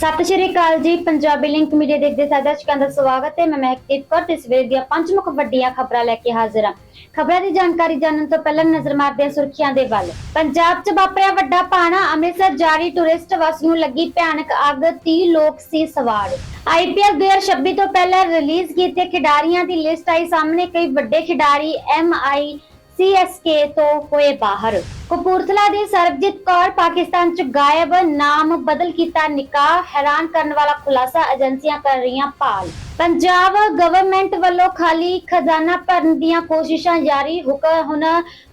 ਸਤਿ ਸ਼੍ਰੀ ਅਕਾਲ ਜੀ, Punjabi link media ਦੇਖਦੇ ਸਾਰੇ ਦਰਸ਼ਕਾਂ ਦਾ ਸਵਾਗਤ ਹੈ। ਮੈਂ ਮਹਿਕਦੀਪ ਕੌਰ ਤੇ ਸਵੇਰ ਦੀਆਂ ਪੰਜ ਮੁੱਖ ਵੱਡੀਆਂ ਖਬਰਾਂ ਲੈ ਕੇ ਹਾਜ਼ਰ ਹਾਂ। ਖਬਰਾਂ ਦੀ ਜਾਣਕਾਰੀ ਜਾਣਨ ਤੋਂ ਪਹਿਲਾਂ ਨਜ਼ਰ ਮਾਰਦੇ ਹਾਂ ਸੁਰਖੀਆਂ ਦੇ ਵੱਲ। ਪੰਜਾਬ 'ਚ ਵਾਪਰਿਆ ਵੱਡਾ ਪਾਣਾ, ਅੰਮ੍ਰਿਤਸਰ ਜਾਰੀ ਟੂਰਿਸਟ ਬੱਸ ਨੂੰ ਲੱਗੀ ਭਿਆਨਕ ਅੱਗ 30 ਲੋਕ ਸੀ ਸਵਾਰ। ਆਈਪੀਐਲ 2026 ਤੋਂ ਪਹਿਲਾਂ ਰਿਲੀਜ਼ ਕੀਤੇ ਖਿਡਾਰੀਆਂ ਦੀ ਲਿਸਟ ਆਈ। ਸਾਹਮਣੇ ਕਈ ਵੱਡੇ ਖਿਡਾਰੀ ਐਮਆਈ ਸੀਐਸਕੇ ਤੋਂ ਹੋਏ ਬਾਹਰ। ਕਪੂਰਥਲਾ ਦੀ ਸਰਬਜੀਤ ਕੌਰ ਪਾਕਿਸਤਾਨ ਚ ਗਾਇਬ, ਨਾਮ ਬਦਲ ਕੀਤਾ ਨਿਕਾਹ, ਹੈਰਾਨ ਕਰਨ ਵਾਲਾ ਖੁਲਾਸਾ ਏਜੰਸੀਆਂ ਕਰ ਰਹੀਆਂ ਭਾਲ। ਪੰਜਾਬ ਗਵਰਨਮੈਂਟ ਵੱਲੋਂ ਖਾਲੀ ਖਜ਼ਾਨਾ ਭਰਨ ਦੀਆਂ ਕੋਸ਼ਿਸ਼ਾਂ ਜਾਰੀ। ਹੁਕਮ ਹੁਣ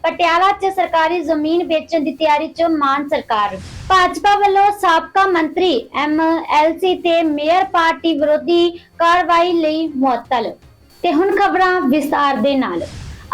ਪਟਿਆਲਾ 'ਚ ਸਰਕਾਰੀ ਜ਼ਮੀਨ ਵੇਚਣ ਦੀ ਤਿਆਰੀ 'ਚ ਮਾਨ ਸਰਕਾਰ। ਭਾਜਪਾ ਵੱਲੋਂ ਸਾਬਕਾ ਮੰਤਰੀ, ਐਮ ਐਲ ਸੀ ਤੇ ਮੇਅਰ ਪਾਰਟੀ ਵਿਰੋਧੀ ਕਾਰਵਾਈ ਲਈ ਮੁਅੱਤਲ। ਤੇ ਹੁਣ ਖਬਰਾਂ ਵਿਸਤਾਰ ਦੇ ਨਾਲ।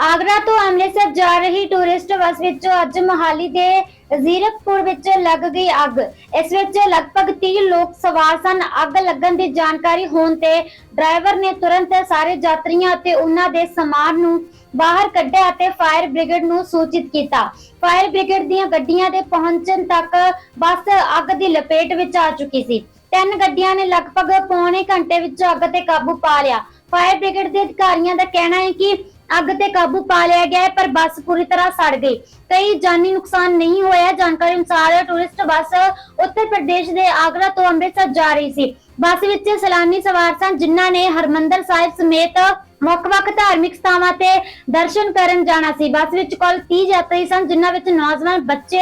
ਆਗਰਾ ਤੋਂ ਅੰਮ੍ਰਿਤਸਰ ਜਾ ਰਹੀ ਟੂਰਿਸਟ ਬੱਸ ਵਿੱਚ ਅੱਜ ਮੋਹਾਲੀ ਦੇ ਜ਼ੀਰਕਪੁਰ ਵਿੱਚ ਲੱਗ ਗਈ ਅੱਗ। ਇਸ ਵਿੱਚ ਲਗਭਗ 30 ਲੋਕ ਸਵਾਰ ਸਨ। ਅੱਗ ਲੱਗਣ ਦੀ ਜਾਣਕਾਰੀ ਹੋਣ ਤੇ ਡਰਾਈਵਰ ਨੇ ਤੁਰੰਤ ਸਾਰੇ ਯਾਤਰੀਆਂ ਅਤੇ ਉਹਨਾਂ ਦੇ ਸਮਾਨ ਨੂੰ ਬਾਹਰ ਕੱਢਿਆ ਅਤੇ ਫਾਇਰ ਬ੍ਰਿਗੇਡ ਨੂੰ ਸੂਚਿਤ ਕੀਤਾ। ਫਾਇਰ ਬ੍ਰਿਗੇਡ ਦੀਆਂ ਗੱਡੀਆਂ ਦੇ ਪਹੁੰਚਣ ਤੱਕ ਬੱਸ ਅੱਗ ਦੀ ਲਪੇਟ ਵਿੱਚ ਆ ਚੁੱਕੀ ਸੀ। ਤਿੰਨ ਗੱਡੀਆਂ ਨੇ ਲਗਭਗ ਪੌਣੇ ਘੰਟੇ ਵਿੱਚ ਅੱਗ ਤੇ ਕਾਬੂ ਪਾ ਲਿਆ। ਫਾਇਰ ਬ੍ਰਿਗੇਡ ਦੇ ਅਧਿਕਾਰੀਆਂ ਦਾ ਕਹਿਣਾ ਹੈ ਕਿ ਅੱਗ ਤੇ ਕਾਬੂ ਪਾ ਲਿਆ ਗਿਆ ਹੈ, ਪਰ ਬੱਸ ਪੂਰੀ ਤਰ੍ਹਾਂ ਸੜ ਗਈ। ਕਈ ਜਾਨੀ ਨੁਕਸਾਨ ਨਹੀਂ ਹੋਇਆ। ਜਾਣਕਾਰੀ ਅਨੁਸਾਰ ਟੂਰਿਸਟ ਬੱਸ ਉੱਤਰ ਪ੍ਰਦੇਸ਼ ਦੇ ਆਗਰਾ ਤੋਂ ਅੰਮ੍ਰਿਤਸਰ ਜਾ ਰਹੀ ਸੀ। ਬੱਸ ਵਿੱਚ ਸੈਲਾਨੀ ਸਵਾਰ ਸਨ, ਜਿਨ੍ਹਾਂ ਨੇ ਹਰਮੰਦਰ ਸਾਹਿਬ ਸਮੇਤ ਵੱਖ-ਵੱਖ ਧਾਰਮਿਕ ਸਥਾਨਾਂ ਤੇ ਦਰਸ਼ਨ ਕਰਨ ਜਾਣਾ ਸੀ। ਬੱਸ ਵਿੱਚ ਕੁੱਲ 30 ਯਾਤਰੀ ਸਨ, ਜਿਨ੍ਹਾਂ ਵਿੱਚ ਨੌਜਵਾਨ ਬੱਚੇ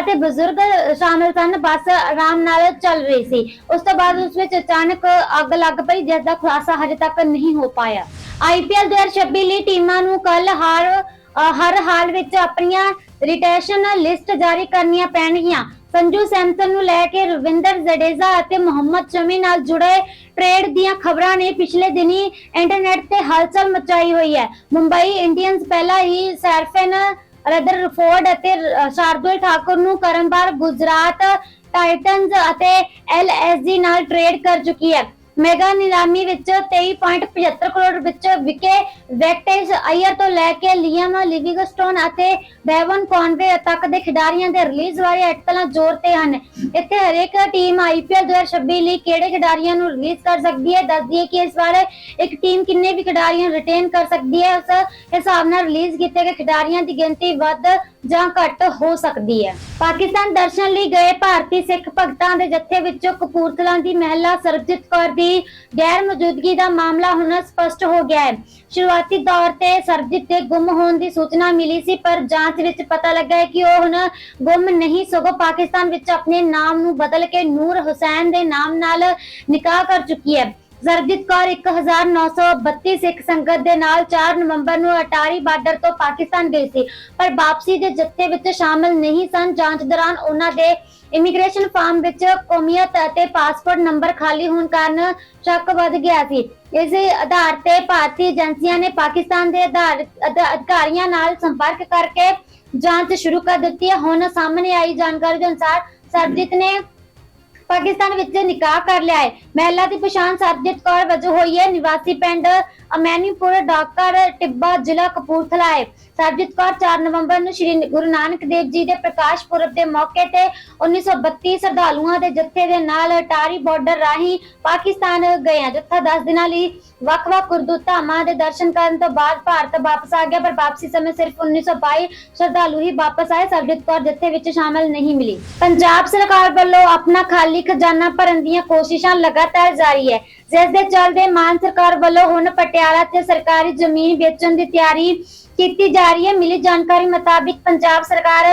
ਅਤੇ ਬਜ਼ੁਰਗ ਸ਼ਾਮਿਲ ਸਨ। ਬੱਸ ਆਰਾਮ ਨਾਲ ਚੱਲ ਰਹੀ ਸੀ। ਉਸ ਤੋਂ ਬਾਅਦ ਉਸ ਵਿੱਚ ਅਚਾਨਕ ਅੱਗ ਲੱਗ ਪਈ, ਜਿਸ ਦਾ ਖੁਲਾਸਾ ਹਜੇ ਤੱਕ ਨਹੀਂ ਹੋ ਪਾਇਆ। ਆਈਪੀਐਲ 2026 ਲਈ ਟੀਮਾਂ ਨੂੰ ਕੱਲ ਹਰ ਹਰ ਹਾਲ ਵਿੱਚ ਆਪਣੀਆਂ ਰਿਟੈਸ਼ਨ ਲਿਸਟ ਜਾਰੀ ਕਰਨੀਆਂ ਪੈਣਗੀਆਂ। ਸੰਜੂ ਸੈਮਸਨ ਨੂੰ ਲੈ ਕੇ ਰਵਿੰਦਰ ਜਡੇਜਾ ਅਤੇ ਮੁਹੰਮਦ ਸ਼ਮੀ ਨਾਲ ਜੁੜੇ ਟ੍ਰੇਡ ਦੀਆਂ ਖਬਰਾਂ ਨੇ ਪਿਛਲੇ ਦਿਨੀ ਇੰਟਰਨੈਟ ਤੇ ਹਲਚਲ ਮਚਾਈ ਹੋਈ ਹੈ। ਮੁੰਬਈ ਇੰਡੀਅਨਸ ਪਹਿਲਾਂ ਹੀ ਸੈਰਫਨ, ਰਦਰ ਫੋਰਡ ਅਤੇ ਸ਼ਾਰਦੁਲ ਠਾਕੁਰ ਨੂੰ ਕਰਮਵਾਰ ਗੁਜਰਾਤ ਟਾਈਟਨਸ ਅਤੇ ਐਲਐਸਜੀ ਨਾਲ ਟ੍ਰੇਡ ਕਰ ਚੁੱਕੀ ਹੈ। ਮੈਗਾ ਨਿਲਾਮੀ ਵਿੱਚ 23.75 ਕਰੋੜ ਵਿੱਚ ਵਿਕੇ ਵੈਕਟੇਜ ਅਈਅਰ ਤੋਂ ਲੈ ਕੇ ਲੀਅਮ ਲਿਵਿੰਗਸਟੋਨ ਅਤੇ ਬੈਵਨ ਕੌਨਵੇ ਤੱਕ ਦੇ ਖਿਡਾਰੀਆਂ ਦੇ ਰਿਲੀਜ਼ ਬਾਰੇ ਅਟਕਲਾਂ ਜ਼ੋਰ ਤੇ ਹਨ। ਇੱਥੇ ਹਰੇਕ ਟੀਮ ਆਈਪੀਐਲ 2026 ਲਈ ਕਿਹੜੇ ਖਿਡਾਰੀਆਂ ਨੂੰ ਰਿਲੀਜ਼ ਕਰ ਸਕਦੀ ਹੈ? ਦੱਸਦੀ ਹੈ ਕਿ ਇਸ ਵਾਰ ਇੱਕ ਟੀਮ ਕਿੰਨੇ ਵੀ ਖਿਡਾਰੀਆਂ ਰਿਟੇਨ ਕਰ ਸਕਦੀ ਹੈ? ਉਸ ਹਿਸਾਬ ਨਾਲ ਰਿਲੀਜ਼ ਕੀਤੇ ਗਏ ਖਿਡਾਰੀਆਂ ਦੀ ਗਿਣਤੀ ਵੱਧ ਜਾਂ ਘੱਟ ਹੋ ਸਕਦੀ ਹੈ। ਪਾਕਿਸਤਾਨ ਦਰਸ਼ਨ ਲਈ ਗਏ ਭਾਰਤੀ ਸਿੱਖ ਭਗਤਾਂ ਦੇ ਜੱਥੇ ਵਿੱਚੋਂ ਕਪੂਰਥਲਾ ਦੀ ਮਹਿਲਾ ਸਰਬਜੀਤ ਕੌਰ ਦੀ ਗੈਰ ਮੌਜੂਦਗੀ ਦਾ ਮਾਮਲਾ ਹੁਣ ਸਪਸ਼ਟ ਹੋ ਗਿਆ ਹੈ। ਸ਼ੁਰੂਆਤੀ ਤੌਰ ਤੇ ਸਰਬਜੀਤ ਦੇ ਗੁੰਮ ਹੋਣ ਦੀ ਸੂਚਨਾ ਮਿਲੀ ਸੀ, ਪਰ ਜਾਂਚ ਵਿੱਚ ਪਤਾ ਲੱਗਾ ਹੈ ਕਿ ਉਹ ਹੁਣ ਗੁੰਮ ਨਹੀਂ, ਸਗੋਂ ਪਾਕਿਸਤਾਨ ਵਿੱਚ ਆਪਣੇ ਨਾਮ ਨੂੰ ਬਦਲ ਕੇ ਨੂਰ ਹੁਸੈਨ ਦੇ ਨਾਮ ਨਾਲ ਨਿਕਾਹ ਕਰ ਚੁੱਕੀ ਹੈ। ਸਰਬਜੀਤ ਕੌਰ 1932 ਸਿੱਖ ਸੰਗਤ ਦੇ ਨਾਲ 4 ਨਵੰਬਰ ਨੂੰ ਅਟਾਰੀ ਬਾਰਡਰ ਤੋਂ ਪਾਕਿਸਤਾਨ ਗਈ ਸੀ। ਪਰ ਵਾਪਸੀ ਦੇ ਜੱਥੇ ਵਿੱਚ ਸ਼ਾਮਲ ਨਹੀਂ ਸਨ। ਜਾਂਚ ਦੌਰਾਨ ਉਹਨਾਂ ਦੇ ਇਮੀਗ੍ਰੇਸ਼ਨ ਫਾਰਮ ਵਿੱਚ ਕੌਮੀਅਤ ਅਤੇ ਪਾਸਪੋਰਟ ਨੰਬਰ ਖਾਲੀ ਹੋਣ ਕਾਰਨ ਸ਼ੱਕ ਵੱਧ ਗਿਆ ਸੀ। ਇਸ ਆਧਾਰ ਤੇ ਭਾਰਤੀ ਏਜੰਸੀਆਂ ਨੇ ਪਾਕਿਸਤਾਨ ਦੇ ਅਧਿਕਾਰੀਆਂ ਨਾਲ ਸੰਪਰਕ ਕਰਕੇ ਜਾਂਚ ਸ਼ੁਰੂ ਕਰ ਦਿੱਤੀ ਹੈ। ਹੁਣ ਸਾਹਮਣੇ ਆਈ ਜਾਣਕਾਰੀ ਦੇ ਅਨੁਸਾਰ ਸਰਬਜੀਤ ਨੇ ਪਾਕਿਸਤਾਨ ਵਿੱਚ ਨਿਕਾਹ ਕਰ ਲਿਆ ਹੈ, ਮਹਿਲਾ ਦੀ ਪਛਾਣ ਸਰਬਜੀਤ ਕੌਰ ਵਜੋਂ ਹੋਈ ਹੈ। ਨਿਵਾਸੀ ਪਿੰਡ ਅਮੈਨੀਪੁਰ ਡਾਕਰ ਟਿੱਬਾ, ਜ਼ਿਲ੍ਹਾ ਕਪੂਰਥਲਾ ਹੈ। ਸਰਬਜੀਤ ਕੌਰ 4 ਨਵੰਬਰ ਨੂੰ ਸ੍ਰੀ ਗੁਰੂ ਨਾਨਕ ਦੇਵ ਜੀ ਦੇ ਪ੍ਰਕਾਸ਼ ਪੁਰਬ ਦੇ ਮੌਕੇ ਤੇ 1932 ਸ਼ਰਧਾਲੂਆਂ ਦੇ ਜੱਥੇ ਦੇ ਨਾਲ ਟਾਰੀ ਬਾਰਡਰ ਰਾਹੀਂ ਪਾਕਿਸਤਾਨ ਗਏ ਆ। ਜੱਥਾ 10 ਦਿਨਾਂ ਲਈ ਵੱਖ-ਵੱਖ ਗੁਰਦੁਆਰਾ ਧਾਮਾਂ ਦੇ ਦਰਸ਼ਨ ਕਰਨ ਤੋਂ ਬਾਅਦ ਭਾਰਤ ਵਾਪਸ ਆ ਗਿਆ, ਪਰ ਵਾਪਸੀ ਸਮੇਂ ਸਿਰਫ 1922 ਸ਼ਰਧਾਲੂ ਹੀ ਵਾਪਸ ਆਏ। ਸਰਬਜੀਤ ਕੌਰ, ਜੱਥੇ ਵਿੱਚ ਸ਼ਾਮਲ ਨਹੀਂ ਮਿਲੀ। ਪੰਜਾਬ ਸਰਕਾਰ ਵੱਲੋਂ ਆਪਣਾ ਖਾਲੀ ਖਜ਼ਾਨਾ ਭਰਨ ਦੀਆਂ ਕੋਸ਼ਿਸ਼ਾਂ ਲਗਾਤਾਰ ਜਾਰੀ ਹੈ। ਜਿਸ ਦੇ ਚੱਲਦੇ ਮਾਨ ਸਰਕਾਰ ਵੱਲੋਂ ਹੁਣ ਪਟਿਆਲਾ ਤੇ ਸਰਕਾਰੀ ਜ਼ਮੀਨ ਵੇਚਣ ਦੀ ਤਿਆਰੀ ਕੀਤੀ ਜਾ ਰਹੀ ਹੈ। ਮਿਲੀ ਜਾਣਕਾਰੀ ਮੁਤਾਬਿਕ ਪੰਜਾਬ ਸਰਕਾਰ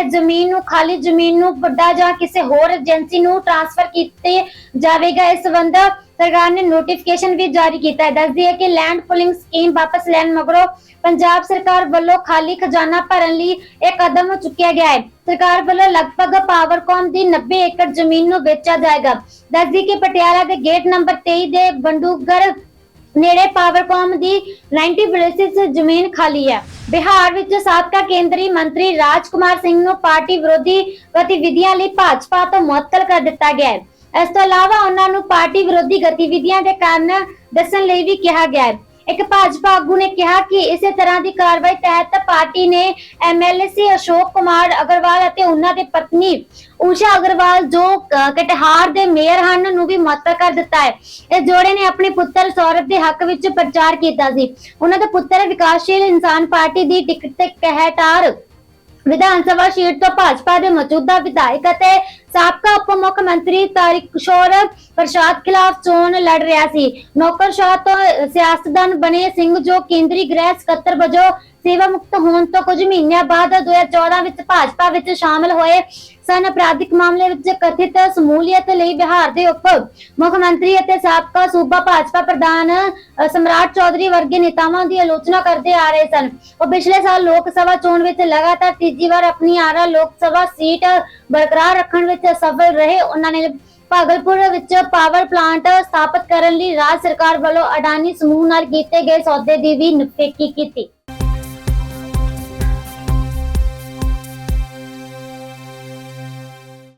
ਇਸ ਜ਼ਮੀਨ ਨੂੰ, ਖਾਲੀ ਜ਼ਮੀਨ ਨੂੰ ਵੱਡਾ ਜਾਂ ਕਿਸੇ ਹੋਰ ਏਜੰਸੀ ਨੂੰ ਟ੍ਰਾਂਸਫਰ ਕੀਤੇ ਜਾਵੇਗਾ। ਇਸ ਸੰਬੰਧ ਸਰਕਾਰ ਨੇ ਨੋਟੀਫਿਕੇਸ਼ਨ ਵੀ ਜਾਰੀ ਕੀਤਾ ਹੈ। ਦੱਸਦੀ ਹੈ ਕਿ ਲੈਂਡ ਪੁਲਿੰਗ ਸਕੀਮ ਵਾਪਸ ਲੈਣ ਮਗਰੋਂ ਪੰਜਾਬ ਸਰਕਾਰ ਵੱਲੋਂ ਖਾਲੀ ਖਜ਼ਾਨਾ ਭਰਨ ਲਈ ਇਹ ਕਦਮ ਚੁੱਕਿਆ ਗਿਆ ਹੈ। ਸਰਕਾਰ ਵੱਲੋਂ ਲਗਭਗ ਪਾਵਰਕਾਮ ਦੀ 90 ਏਕੜ ਜ਼ਮੀਨ ਨੂੰ ਵੇਚਿਆ ਜਾਏਗਾ। ਦੱਸਦੀ ਕਿ ਪਟਿਆਲਾ ਦੇ ਗੇਟ ਨੰਬਰ 23 ਦੇ ਬੰਡੂਗਰ ਨੇੜੇ ਪਾਵਰਕੌਮ ਦੀ 90 ਬਰੇਸਿਸ ਜ਼ਮੀਨ ਖਾਲੀ ਹੈ। ਬਿਹਾਰ ਵਿੱਚ ਸਾਬਕਾ ਕੇਂਦਰੀ ਮੰਤਰੀ ਰਾਜਕੁਮਾਰ ਸਿੰਘ ਨੂੰ ਪਾਰਟੀ ਵਿਰੋਧੀ ਗਤੀਵਿਧੀਆਂ ਲਈ ਭਾਜਪਾ ਤੋਂ ਮੁਅੱਤਲ ਕਰ ਦਿੱਤਾ ਗਿਆ ਹੈ। ਇਸ ਤੋਂ ਇਲਾਵਾ ਉਹਨਾਂ ਨੂੰ ਪਾਰਟੀ ਵਿਰੋਧੀ ਗਤੀਵਿਧੀਆਂ ਦੇ ਕਾਰਨ ਦੱਸਣ ਲਈ ਵੀ ਕਿਹਾ ਗਿਆ ਹੈ। ਇੱਕ ਭਾਜਪਾ ਆਗੂ ਨੇ ਕਿਹਾ ਕਿ ਇਸੇ ਤਰ੍ਹਾਂ ਦੀ ਕਾਰਵਾਈ ਤਹਿਤ ਪਾਰਟੀ ਨੇ ਐਮਐਲਏ ਅਸ਼ੋਕ ਕੁਮਾਰ ਅਗਰਵਾਲ ਅਤੇ ਉਹਨਾਂ ਦੀ ਪਤਨੀ ਊਸ਼ਾ ਅਗਰਵਾਲ ਜੋ ਅ, ਕਟਿਹਾਰ ਦੇ ਮੇਅਰ ਹਨ ਨੂੰ ਵੀ ਮੁਅੱਤਲ ਕਰ ਦਿੱਤਾ ਹੈ। ਇਸ ਜੋੜੇ ਨੇ ਆਪਣੇ ਪੁੱਤਰ ਸੌਰਵ ਦੇ ਹੱਕ ਵਿੱਚ ਪ੍ਰਚਾਰ ਕੀਤਾ ਸੀ। ਉਹਨਾਂ ਦਾ ਪੁੱਤਰ ਵਿਕਾਸਸ਼ੀਲ ਇਨਸਾਨ ਪਾਰਟੀ ਦੀ ਟਿਕਟ ਤੇ ਕਹਿਟਾਰ ਵਿਧਾਨ ਸਭਾ ਸੀਟ ਤੋਂ ਭਾਜਪਾ ਦੇ ਮੌਜੂਦਾ ਵਿਧਾਇਕ ਅਤੇ ਸਾਬਕਾ ਉਪ ਮੁੱਖ ਮੰਤਰੀ ਤਾਰਿਕ ਕਿਸ਼ੋਰ ਪ੍ਰਸਾਦ ਖਿਲਾਫ ਚੋਣ ਲੜ ਰਿਹਾ ਸੀ। ਨੌਕਰਸ਼ਾਹ ਤੋਂ ਸਿਆਸਤਦਾਨ ਬਣੇ ਸਿੰਘ ਜੋ ਕੇਂਦਰੀ ਗ੍ਰਹਿ ਸਕੱਤਰ ਵਜੋਂ ਸੇਵਾ ਮੁਕਤ ਹੋਣ ਤੋਂ ਕੁਝ ਮਹੀਨਿਆਂ ਬਾਅਦ 2014 ਵਿੱਚ ਭਾਜਪਾ ਵਿੱਚ ਸ਼ਾਮਲ ਹੋਏ ਸਨ। ਅਪਰਾਧਿਕ ਮਾਮਲੇ ਵਿੱਚ ਕਥਿਤ ਸਮੂਲੀਅਤ ਲਈ ਬਿਹਾਰ ਦੇ ਉਪ ਮੁੱਖ ਮੰਤਰੀ ਅਤੇ ਸਾਬਕਾ ਸੂਬਾ ਭਾਜਪਾ ਪ੍ਰਧਾਨ ਸਮਰਾਟ ਚੌਧਰੀ ਵਰਗੇ ਨੇਤਾਵਾਂ ਦੀ ਆਲੋਚਨਾ ਕਰਦੇ ਆ ਰਹੇ ਸਨ। ਉਹ ਪਿਛਲੇ ਸਾਲ ਲੋਕ ਸਭਾ ਚੋਣ ਵਿੱਚ ਲਗਾਤਾਰ ਤੀਜੀ ਵਾਰ ਆਪਣੀ ਆਰਾ ਲੋਕ ਸਭਾ ਸੀਟ ਬਰਕਰਾਰ ਰੱਖਣ ਵਿੱਚ ਸਫਲ ਰਹੇ। ਉਹਨਾਂ ਨੇ ਭਾਗਲਪੁਰ ਵਿੱਚ ਪਾਵਰ ਪਲਾਂਟ ਸਥਾਪਿਤ ਕਰਨ ਲਈ ਰਾਜ ਸਰਕਾਰ ਵੱਲੋਂ ਅਡਾਨੀ ਸਮੂਹ ਨਾਲ ਕੀਤੇ ਗਏ ਸੌਦੇ ਦੀ ਵੀ ਨਿਖੇਧੀ ਕੀਤੀ।